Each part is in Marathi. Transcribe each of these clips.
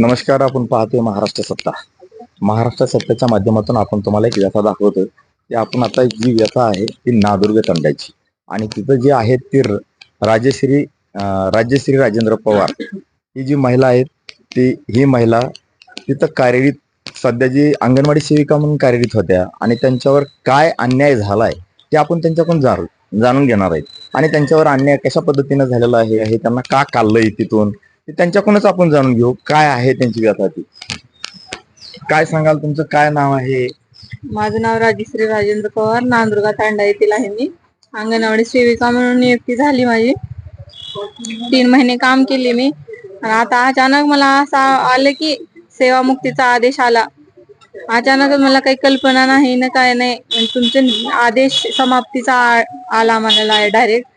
नमस्कार आपण पाहतोय महाराष्ट्र सत्ता. महाराष्ट्र सत्तेच्या माध्यमातून आपण तुम्हाला एक व्यथा दाखवतोय. की आपण आता जी व्यथा आहे ती नादुर्ग तांड्याची आणि तिथं जी आहे ती राजश्री राज्यश्री राजेंद्र पवार. ही जी महिला आहे ती ही महिला तिथं कार्यरत सध्या जी अंगणवाडी सेविका म्हणून कार्यरत होत्या आणि त्यांच्यावर काय अन्याय झालाय ते आपण त्यांच्याकडून जाणू जाणून घेणार आहेत. आणि त्यांच्यावर अन्याय कशा पद्धतीने झालेला आहे हे त्यांना का काढलंय तिथून? ते त्यांच्याकडूनच आपण जाणून घेऊ काय आहे त्यांची व्यथा ती. काय सांगाल तुमचं? काय नाव आहे? माझं नाव राजश्री राजेंद्र पवार नांदुर्गा तांडा येथील आहे मी. अंगणवाडी सेविका म्हणून नियुक्ती झाली माझी. तीन महिने काम केले मी. आणि आता अचानक मला असं आलं की सेवामुक्तीचा आदेश आला. अचानकच मला काही कल्पना नाही ना काय नाही. तुमचे आदेश समाप्तीचा आला मला डायरेक्ट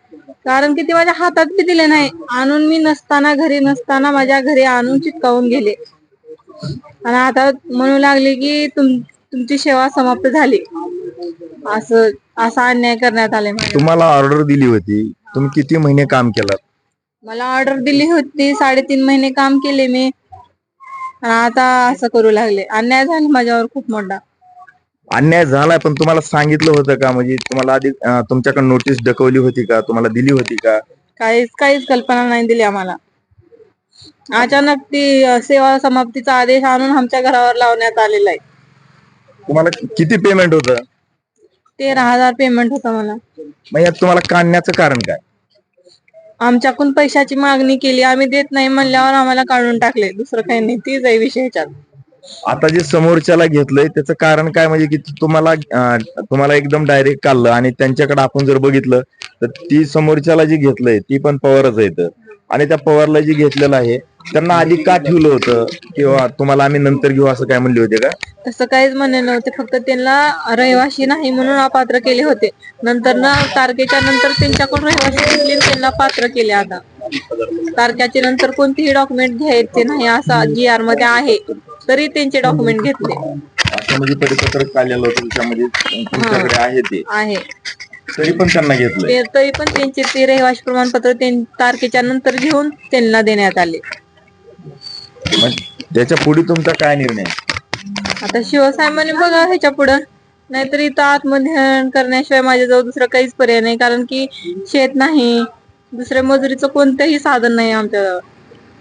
कारण की ते माझ्या हातात बी दिले नाही. आणून मी नसताना घरी नसताना माझ्या घरी आणून चिटकावून गेले. आणि आता म्हणू लागले की तुम तुमची सेवा समाप्त झाली. असं असा अन्याय करण्यात आले तुम्हाला ऑर्डर दिली होती. तुम्ही किती महिने काम केलं? मला ऑर्डर दिली होती. साडेतीन महिने काम केले मी. आता असं करू लागले. अन्याय झाला माझ्यावर खूप मोठा. अन्याय झालाय पण तुम्हाला सांगितलं होतं का? म्हणजे तुम्हाला आधी तुमच्याकडे नोटीस ढकवली होती का? तुम्हाला दिली होती का? काहीच काहीच कल्पना नाही दिली आम्हाला. अचानक ती अ, सेवा समाप्तीचा आदेश आणून आमच्या घरावर लावण्यात आलेला आहे. तुम्हाला किती पेमेंट होतं? तेरा हजार पेमेंट होतं मला. मग यात तुम्हाला काढण्याचं कारण काय? आमच्याकडून पैशाची मागणी केली. आम्ही देत नाही म्हणल्यावर आम्हाला काढून टाकले. दुसरं काही नाही. तीच आहे विषय ह्याच्यात आता जे समोरच्याला घेतलंय त्याचं कारण काय म्हणजे की तुम्हाला तुम्हाला एकदम डायरेक्ट काढलं आणि त्यांच्याकडे आपण जर बघितलं तर ती समोरच्याला जी घेतलंय ती पण पवारच आहेत आणि त्या पवारला जी घेतलेलं आहे त्यांना आधी का ठेवलं होतं? किंवा तुम्हाला आम्ही नंतर घेऊ असं काय म्हणले होते का? तसं काहीच म्हणले नव्हते फक्त त्यांना रहिवाशी नाही म्हणून अपात्र केले होते. नंतर ना तारखेच्या नंतर त्यांच्याकडून रहिवाशी घेतली त्यांना पात्र केले आता. तारखेच्या नंतर कोणतेही डॉक्युमेंट घ्यायचे नाही असा जी आरमध्ये आहे. तरी त्यांचे डॉक्युमेंट घेतले. असं म्हणजे परिपत्रक काढलेलं होतं त्याच्यामध्ये तुमच्याकडे आहे ते. आहे. तरी पण त्यांना घेतलंय. ते तरी पण त्यांचे ते रहिवाशी प्रमाणपत्र त्यां- तारखेच्या नंतर घेऊन त्यांना देण्यात आले. मग त्याच्या पुढे तुमचा काय निर्णय? आता शिवसाहेबांनी बघा ह्याच्या पुढं. नाहीतर इथं आत्मध्यान करण्याशिवाय माझ्याजवळ दुसरं काहीच पर्याय नाही. कारण की शेत नाही. दुसऱ्या मजुरीचं कोणतंही साधन नाही आमच्याजवळ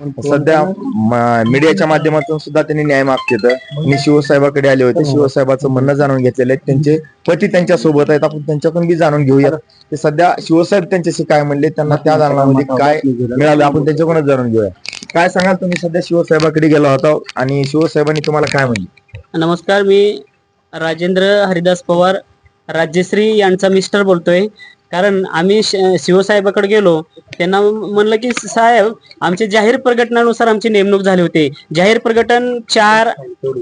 सध्या म- मीडियाच्या माध्यमातून सुद्धा त्यांनी न्याय मागतात आणि शिवसाहेबाकडे आले होते. शिवसाहेबाचं म्हणणं जाणून घेतलेलं आहे. त्यांचे पती त्यांच्यासोबत आहेत. आपण त्यांच्याकडून बी जाणून घेऊयात ते सध्या शिवसाहेब त्यांच्याशी काय म्हणले? त्यांना त्या जाणण्यामध्ये काय मिळालं? आपण त्यांच्याकडूनच जाणून घेऊया. काय सांगाल तुम्ही? सध्या शिवसाहेबाकडे गेला होता आणि शिवसाहेबांनी तुम्हाला काय म्हणले? नमस्कार. मी राजेंद्र हरिदास पवार राज्यश्री यांचा मिस्टर बोलतोय. कारण आम्ही शिवसाहेबाकडे गेलो त्यांना म्हणलं की साहेब आमचे जाहीर प्रकटनानुसार आमची नेमणूक झाली होती. जाहीर प्रकटन चार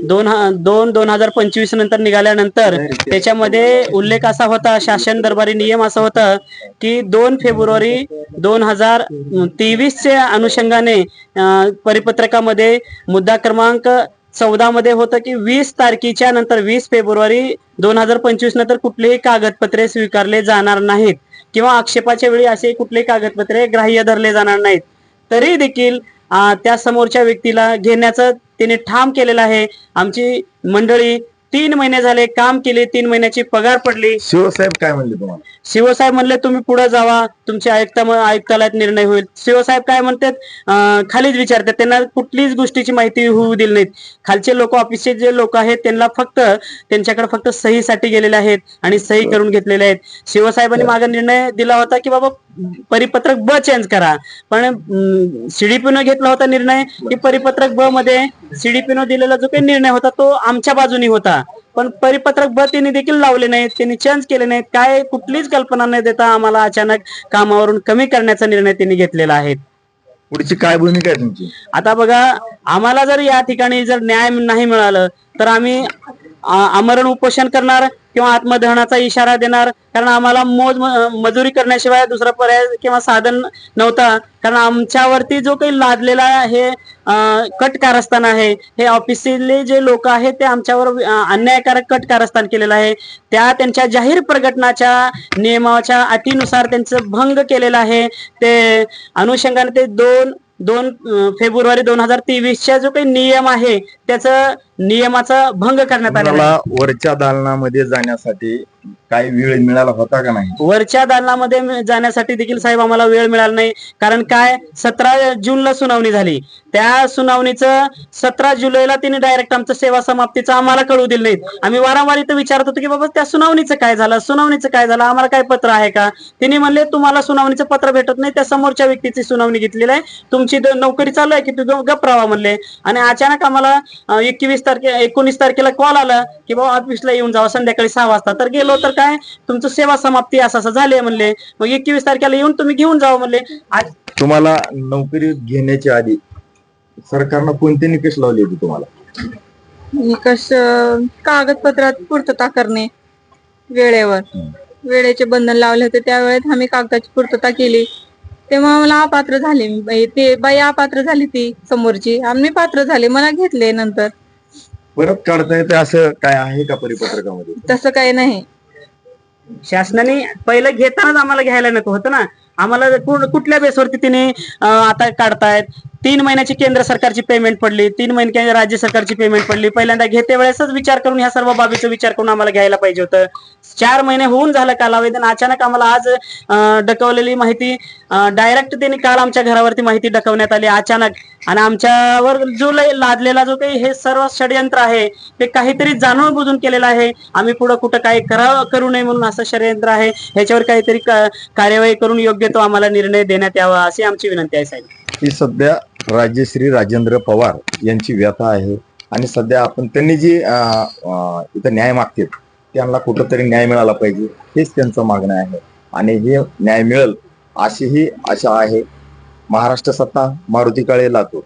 दोन दोन दोन हजार पंचवीस नंतर निघाल्यानंतर त्याच्यामध्ये उल्लेख असा होता शासन दरबारी नियम असा होता की दोन फेब्रुवारी दोन हजार तेवीसच्या अनुषंगाने परिपत्रकामध्ये मुद्दा क्रमांक चौदा मध्ये होतं की वीस तारखेच्या नंतर वीस फेब्रुवारी दोन हजार पंचवीस नंतर कुठलेही कागदपत्रे स्वीकारले जाणार नाहीत. किंवा आक्षेपाच्या वेळी असे कुठले कागदपत्रे ग्राह्य धरले जाणार नाहीत. तरी देखील त्या समोरच्या व्यक्तीला घेण्याचं त्याने ठाम केलेलं आहे. आमची मंडळी तीन महिने झाले काम केले तीन महिन्याची पगार पडली. शिवसाहेब काय म्हणले तुम्हाला? शिवसाहेब म्हणले तुम्ही पुढे जावा तुमच्या आयुक्ता आयुक्तालयात निर्णय होईल. शिवसाहेब काय म्हणतात अं, खालीच विचारतात. त्यांना कुठलीच गोष्टीची माहिती होऊ दिली नाहीत. खालचे लोक ऑफिसचे जे लोक आहेत त्यांना फक्त त्यांच्याकडे फक्त सहीसाठी गेलेले आहेत आणि सही करून घेतलेले आहेत. शिवसाहेबांनी मागे निर्णय दिला होता की बाबा परिपत्रक ब चेंज करा. पण सीडीपीनं घेतला होता निर्णय की परिपत्रक ब मध्ये सीडीपीनं दिलेला जो काही निर्णय होता तो आमच्या बाजूनी होता. पण परिपत्रक ब त्यांनी देखील लावले नाहीत. त्यांनी चेंज केले नाहीत. काय कुठलीच कल्पना न देता आम्हाला अचानक कामावरून कमी करण्याचा निर्णय त्यांनी घेतलेला आहे. पुढची काय भूमिका आहे तुमची? आता बघा आम्हाला जर या ठिकाणी जर न्याय नाही मिळालं तर आम्ही आ- आमरण उपोषण करणार किंवा आत्मदहनाचा इशारा देणार कारण आम्हाला मोज म- मजुरी करण्याशिवाय दुसरा पर्याय किंवा साधन नव्हता. कारण आमच्यावरती जो काही लादलेला हे कट कारस्थान आहे हे ऑफिसले जे लोक आहेत ते आमच्यावर अन्यायकारक कट कारस्थान केलेलं आहे. त्या त्यांच्या जाहीर प्रकटनाच्या नियमाच्या अटीनुसार त्यांचं भंग केलेला आहे. ते अनुषंगाने ते दोन दोन फेब्रुवारी दोन हजार तेवीसच्या जो काही नियम आहे त्याचं नियमाचा भंग करण्यात. तुम्हाला वरच्या दालनामध्ये जाण्यासाठी काही वेळ मिळाला होता का नाही? वरच्या दालनामध्ये जाण्यासाठी देखील साहेब आम्हाला वेळ मिळाला नाही. कारण काय? सतरा जूनला सुनावणी झाली. त्या सुनावणीचं सतरा जुलैला तिने डायरेक्ट आमचं सेवा समाप्तीचं आम्हाला कळू दिलं नाहीत आम्ही वारंवार इथं विचारत होतो की बाबा त्या सुनावणीचं काय झालं? सुनावणीचं काय झालं? आम्हाला काय पत्र आहे का? तिने म्हणले तुम्हाला सुनावणीचं पत्र भेटत नाही. त्या समोरच्या व्यक्तीची सुनावणी घेतलेली आहे. तुमची द- नोकरी चालू आहे की तू गप राहावा म्हणले. आणि अचानक आम्हाला एकवीस तारखे एकोणीस तारखेला कॉल आला की बाबा ऑफिसला येऊन जावा संध्याकाळी सहा वाजता. तर गेलो तर काय? तुमचं सेवा समाप्ती असं असं झाले म्हणले. मग एकवीस तारखेला येऊन तुम्ही घेऊन जावं म्हणले. आज तुम्हाला नोकरी घेण्याच्या आधी सरकारनं कोणते निकष लावले होते तुम्हाला? निकष कागदपत्रात पूर्तता करणे वेळेवर. वेळेचे बंधन लावले होते त्यावेळेस आम्ही कागदाची पूर्तता केली. तेव्हा मला अपात्र झाले. ते बाई अपात्र झाली ती समोरची. आम्ही पात्र झाले मला घेतले नंतर. परत काढता येते असं काय आहे का परिपत्रकामध्ये? तसं काही नाही. शासनाने पहिलं घेतानाच आम्हाला घ्यायला नको होतं ना. आम्हाला कुठ- कुठल्या बेसवरती तिने अं, आता काढतायत? तीन महिन्याची केंद्र सरकारची पेमेंट पडली तीन महिने राज्य सरकारची पेमेंट पडली. पहिल्यांदा घेते वेळेसच विचार करून ह्या सर्व बाबीचा विचार करून आम्हाला घ्यायला पाहिजे होतं. चार महिने होऊन झालं कालावधी अचानक आम्हाला आज डकवलेली माहिती डायरेक्ट त्यांनी काल आमच्या घरावरती माहिती डकवण्यात आली. अचानक. आणि आमच्यावर जो लय- लादलेला जो काही हे सर्व षडयंत्र आहे ते काहीतरी जाणून बुजून केलेलं आहे. आम्ही पुढे कुठं काही करा करू नये म्हणून असं षडयंत्र आहे. ह्याच्यावर काहीतरी कार्यवाही करून योग्य तो आम्हाला निर्णय देण्यात यावा अशी आमची विनंती आहे साहेब. ही सध्या राजश्री राजेंद्र पवार यांची व्यथा आहे. आणि सध्या आपण त्यांनी जी इथं न्याय मागतील त्यांना कुठंतरी न्याय मिळाला पाहिजे हेच त्यांचं मागणं आहे. आणि हे न्याय मिळेल अशी ही आशा आहे. महाराष्ट्र सत्ता मारुती काळे लातूर.